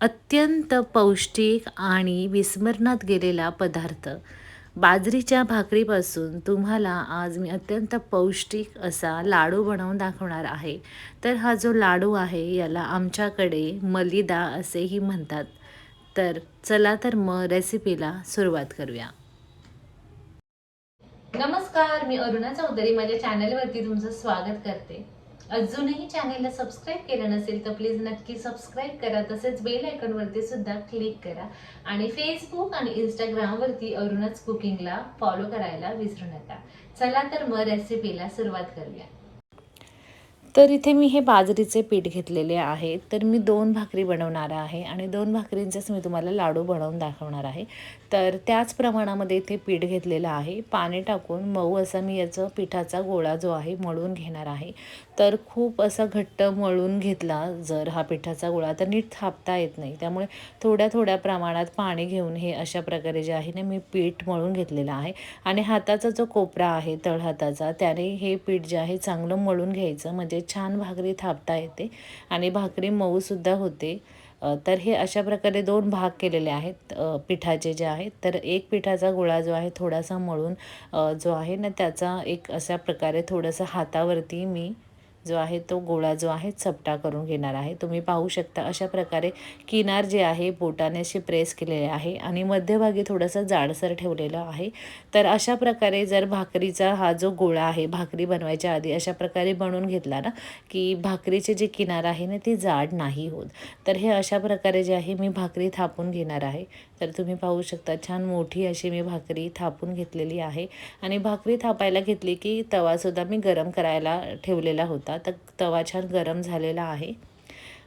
अत्यंत पौष्टिक आणि विस्मरणात गेलेला पदार्थ. बाजरीच्या भाकरीपासून तुम्हाला आज मी अत्यंत पौष्टिक असा लाडू बनवून दाखवणार आहे. तर हा जो लाडू आहे याला आमच्याकडे मलिदा असेही म्हणतात. तर चला तर मग रेसिपीला सुरुवात करूया. नमस्कार मी अरुणा चौधरी. माझ्या चॅनलवरती तुमचं स्वागत करते. अजूनही चॅनेलला सबस्क्राईब केलं नसेल तर प्लीज नक्की सबस्क्राईब करा. तसेच बेल आयकॉनवरती सुद्धा क्लिक करा. आणि फेसबुक आणि इंस्टाग्रामवरती अरुणच कुकिंगला फॉलो करायला विसरू नका. चला तर मग रेसिपीला सुरुवात करूया. तर इथे मी हे बाजरीचे पीठ घेतलेले आहे. तर मी दोन भाकरी बनवणार आहे आणि दोन भाकरींचेच मी तुम्हाला लाडू बनवून दाखवणार आहे. तर त्याच प्रमाणामध्ये इथे पीठ घेतलेलं आहे. पाणी टाकून मऊ असा मी याचं पिठाचा गोळा जो आहे मळून घेणार आहे. तर खूप असा घट्ट मळून घेतला जर हा पिठाचा गोळा तर नीट थापता येत नाही. त्यामुळे थोड्या थोड्या प्रमाणात पाणी घेऊन हे अशा प्रकारे जे आहे ना मी पीठ मळून घेतलेलं आहे. आणि हाताचा जो कोपरा आहे तळहाताचा त्याने हे पीठ जे आहे चांगलं मळून घ्यायचं. म्हणजे छान भाकरी थापता येते आणि भाकरी मऊसुद्धा होते. तर हे अशा प्रकारे दोन भाग केलेले आहेत. पिठाचे जे आहेत तर एक पिठाचा गोळा जो आहे थोडासा मळून जो आहे ना त्याचा एक अशा प्रकारे थोडंसं हातावरती मी जो आहे तो गोळा जो आहे चपटा करून घेणार आहे. तुम्ही पाहू शकता अशा प्रकारे किनार जे आहे बोटाने असे प्रेस केलेले आहे आणि मध्यभागी थोडंसं जाडसर ठेवलेलं आहे. तर अशा प्रकारे जर भाकरीचा हा जो गोळा आहे भाकरी बनवायच्या आधी अशा प्रकारे बनवून घेतला ना की भाकरीचे जे किनार आहे ना ती जाड नाही होत. तर हे अशा प्रकारे जे आहे मी भाकरी थापून घेणार आहे. तर तुम्ही पाहू शकता छान मोठी अशी मी भाकरी थापून घेतलेली आहे. आणि भाकरी थापायला घेतली की तवासुद्धा मी गरम करायला ठेवलेला होता. तर तवा छान गरम झालेला आहे.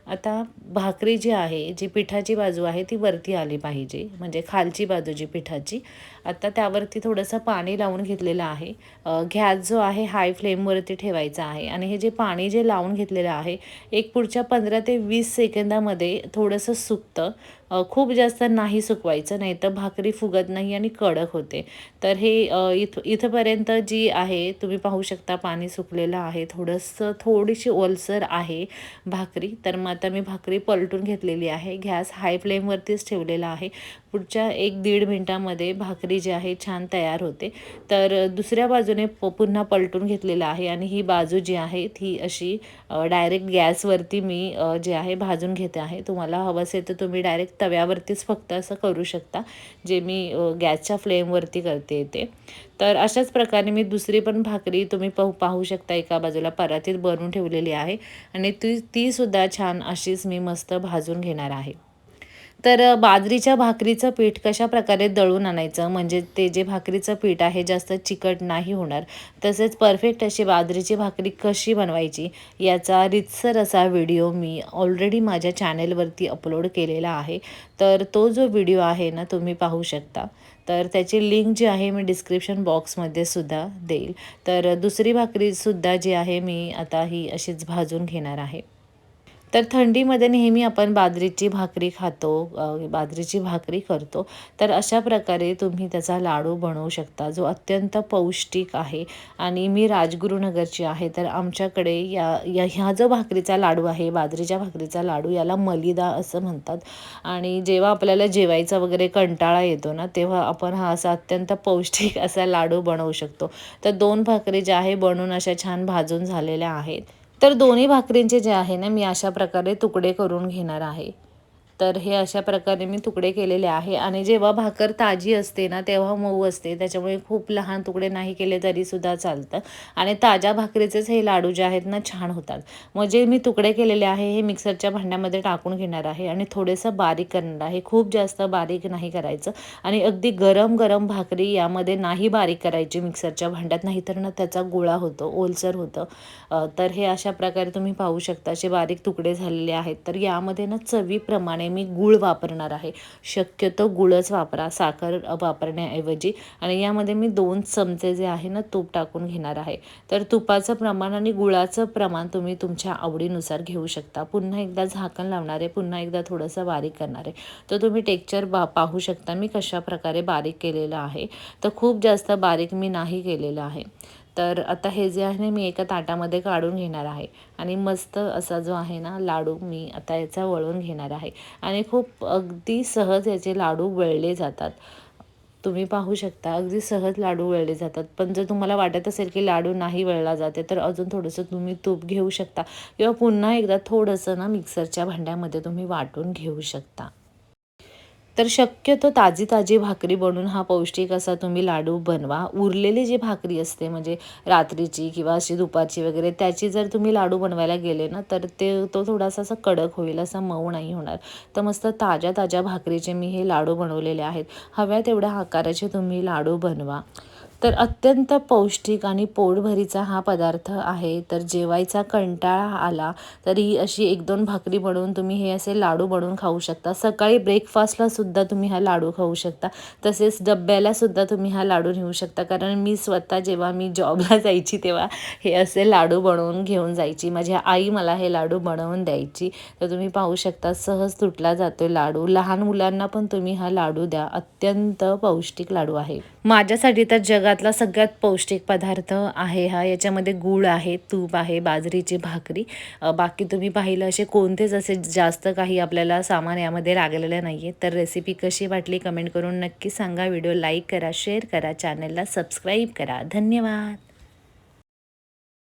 आता भाकरी जी आहे जी पिठाची बाजू आहे ती वरती आली पाहिजे. म्हणजे खालची बाजू जी पिठाची. आता त्यावरती थोडंसं पाणी लावून घेतलेलं आहे. गॅस जो आहे हाय फ्लेमवरती ठेवायचा आहे. आणि हे जे पाणी जे लावून घेतलेलं आहे एक पुढच्या पंधरा ते वीस सेकंदामध्ये थोडंसं सुकतं. खूप जास्त नाही सुकवायचं नाही तर भाकरी फुगत नाही आणि कडक होते. तर हे इथ इथंपर्यंत जी आहे तुम्ही पाहू शकता पाणी सुकलेलं आहे थोडंसं थोडीशी ओलसर आहे भाकरी. तर मग आता मी भाकरी पलटून घेतलेली आहे. गॅस हाय फ्लेमवरतीच ठेवलेला आहे. पुढच्या एक दीड मिनटामध्ये भाकरी जी आहे छान तयार होते. तर दुसऱ्या बाजूने प पुन्हा पलटून घेतलेलं आहे आणि ही बाजू जी आहे ती अशी डायरेक्ट गॅसवरती मी जे आहे भाजून घेते आहे. तुम्हाला हवं असेल तर तुम्ही डायरेक्ट तव्यावरतीच फक्त असं करू शकता जे मी गॅसच्या फ्लेमवरती करते ते. तर अशाच प्रकारे मी दुसरी पण भाकरी तुम्ही पाहू पाहू शकता एका बाजूला परातीत बनवून ठेवलेली आहे. आणि ती तीसुद्धा छान अशीच मी मस्त भाजून घेणार आहे. तर बाजरीच्या भाकरीचं पीठ कशा प्रकारे दळून आणायचं? म्हणजे ते जे भाकरीचं पीठ आहे जास्त चिकट नाही होणार. तसेच परफेक्ट अशी बाजरीची भाकरी कशी बनवायची? याचा रितसर असा व्हिडिओ मी ऑलरेडी माझ्या चॅनेलवरती अपलोड केलेला आहे. तर तो जो व्हिडिओ आहे ना तुम्ही पाहू शकता. तर त्याची लिंक जी आहे मी डिस्क्रिप्शन बॉक्समध्ये सुद्धा देईल. तर दुसरी भाकरीसुद्धा जी आहे मी आता ही अशीच भाजून घेणार आहे. तर थंडीमध्ये नेहमी आपण बाजरीची भाकरी खातो बाजरीची भाकरी करतो. तर अशा प्रकारे तुम्ही त्याचा लाडू बनवू शकता जो अत्यंत पौष्टिक आहे. आणि मी राजगुरुनगरची आहे तर आमच्याकडे या या ह्या जो भाकरीचा लाडू आहे बाजरीच्या भाकरीचा लाडू याला मलिदा असं म्हणतात. आणि जेव्हा आपल्याला जेवायचा वगैरे कंटाळा येतो ना तेव्हा आपण हा असा अत्यंत पौष्टिक असा लाडू बनवू शकतो. तर दोन भाकरी ज्या आहे बनवून अशा छान भाजून झालेल्या आहेत. तर दोन्ही भाकरींचे जे आहे ना मी अशा प्रकारे तुकडे करून घेणार आहे. तर हे अशा प्रकारे मी तुकडे केलेले आहे. आणि जेव्हा भाकर ताजी असते ना तेव्हा मऊ असते. त्याच्यामुळे खूप लहान तुकडे नाही केले तरीसुद्धा चालतं. आणि ताज्या भाकरीचेच हे लाडू जे आहेत ना छान होतात. मग जे मी तुकडे केलेले आहे हे मिक्सरच्या भांड्यामध्ये टाकून घेणार आहे. आणि थोडेसं बारीक करणार आहे. खूप जास्त बारीक नाही करायचं. आणि अगदी गरम गरम भाकरी यामध्ये नाही बारीक करायची मिक्सरच्या भांड्यात. नाही तर ना त्याचा गोळा होतो ओलसर होतं. तर हे अशा प्रकारे तुम्ही पाहू शकता. असे बारीक तुकडे झालेले आहेत. तर यामध्ये ना चवीप्रमाणे मी गूळ वापरणार आहे. शक्यतो गुळच वापरा साखर वापरण्याऐवजी. आणि यामध्ये मी दोन चमचे जे आहे ना तूप टाकून घेणार आहे. तर तुपाचं प्रमाण आणि गुळाचं प्रमाण तुम्ही तुमच्या आवडीनुसार घेऊ शकता. पुन्हा एकदा झाकण लावणार आहे पुन्हा एकदा थोडंसं बारीक करणार आहे. तर तुम्ही टेक्चर बा पाहू शकता मी कशा प्रकारे बारीक केलेलं आहे. तर खूप जास्त बारीक मी नाही केलेलं आहे. तर आता हे जे आहे ना मी एका ताटामध्ये काढून घेणार आहे. आणि मस्त असा जो आहे ना लाडू मी आता याचा वळून घेणार आहे. आणि खूप अगदी सहज याचे लाडू वळले जातात. तुम्ही पाहू शकता अगदी सहज लाडू वळले जातात. पण जर तुम्हाला वाटत असेल की लाडू नाही वळला जाते तर अजून थोडंसं तुम्ही तूप घेऊ शकता. किंवा पुन्हा एकदा थोडंसं ना मिक्सरच्या भांड्यामध्ये तुम्ही वाटून घेऊ शकता. तर शक्यतो ताजी ताजी भाकरी बनवून हा पौष्टिक असा तुम्ही लाडू बनवा. उरलेली जी भाकरी असते म्हणजे रात्रीची किंवा अशी दुपारची वगैरे त्याची जर तुम्ही लाडू बनवायला गेले ना तर ते तो थोडासा असा कडक होईल असा मऊ नाही होणार. तर मस्त ताज्या ताज्या भाकरीचे मी हे लाडू बनवलेले आहेत. हव्या तेवढ्या आकाराचे तुम्ही लाडू बनवा. तर अत्यंत पौष्टिक आणि पोटभरीचा हा पदार्थ आहे. तर जेवायचा कंटाळा आला तरी अशी एक दोन भाकरी बनवून तुम्ही हे असे लाडू बनवून खाऊ शकता. सकाळी ब्रेकफास्टला सुद्धा तुम्ही हा लाडू खाऊ शकता. तसेच डब्याला सुद्धा तुम्ही हा लाडू नेऊ शकता. कारण मी स्वतः जेव्हा मी जॉबला जायची तेव्हा हे असे लाडू बनवून घेऊन जायची. माझी आई मला हे लाडू बनवून द्यायची. तर तुम्ही पाहू शकता सहज तुटला जातो लाडू. लहान मुलांना पण तुम्ही हा लाडू द्या. अत्यंत पौष्टिक लाडू आहे. माझ्यासाठी तर जगातला सगळ्यात पौष्टिक पदार्थ आहे हा. याच्यामध्ये गूळ आहे तूप आहे बाजरीची भाकरी. बाकी तुम्ही पाहिलं असे कोणतेच असे जास्त काही आपल्याला सामान यामध्ये लागलेलं नाही आहे तर रेसिपी कशी वाटली कमेंट करून नक्की सांगा. व्हिडिओ लाईक करा शेअर करा चॅनलला सबस्क्राईब करा. धन्यवाद.